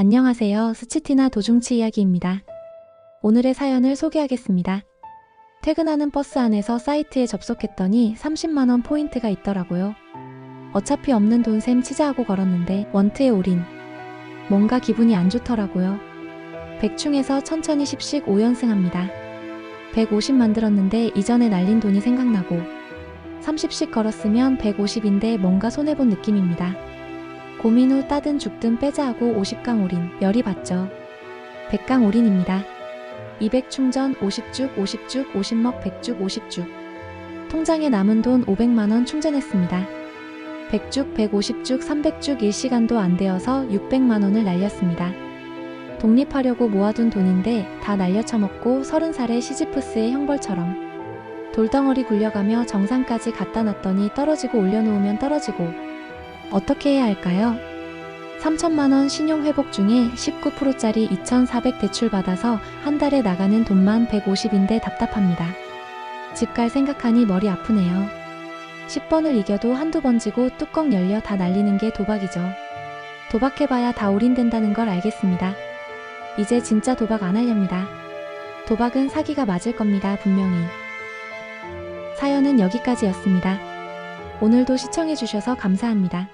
안녕하세요. 스치티나 도중치 이야기입니다. 오늘의 사연을 소개하겠습니다. 퇴근하는 버스 안에서 사이트에 접속했더니 30만원 포인트가 있더라고요. 어차피 없는 돈 셈 치자하고 걸었는데 원트에 올인. 뭔가 기분이 안 좋더라고요. 백충에서 천천히 10씩 5연승합니다. 150 만들었는데 이전에 날린 돈이 생각나고 30씩 걸었으면 150인데 뭔가 손해본 느낌입니다. 고민 후 따든 죽든 빼자 하고 50강 올인, 열이 받죠. 100강 올인입니다. 200 충전, 50쭉, 50쭉, 50먹, 100쭉, 50쭉. 통장에 남은 돈 500만원 충전했습니다. 100쭉, 150쭉, 300쭉 1시간도 안 되어서 600만원을 날렸습니다. 독립하려고 모아둔 돈인데 다 날려 처먹고 30살의 시지프스의 형벌처럼 돌덩어리 굴려가며 정상까지 갖다 놨더니 떨어지고 올려놓으면 떨어지고 어떻게 해야 할까요? 3천만원 신용회복 중에 19%짜리 2,400 대출 받아서 한 달에 나가는 돈만 150인데 답답합니다. 집 갈 생각하니 머리 아프네요. 10번을 이겨도 한두 번 지고 뚜껑 열려 다 날리는 게 도박이죠. 도박해봐야 다 올인된다는 걸 알겠습니다. 이제 진짜 도박 안 하렵니다. 도박은 사기가 맞을 겁니다, 분명히. 사연은 여기까지였습니다. 오늘도 시청해주셔서 감사합니다.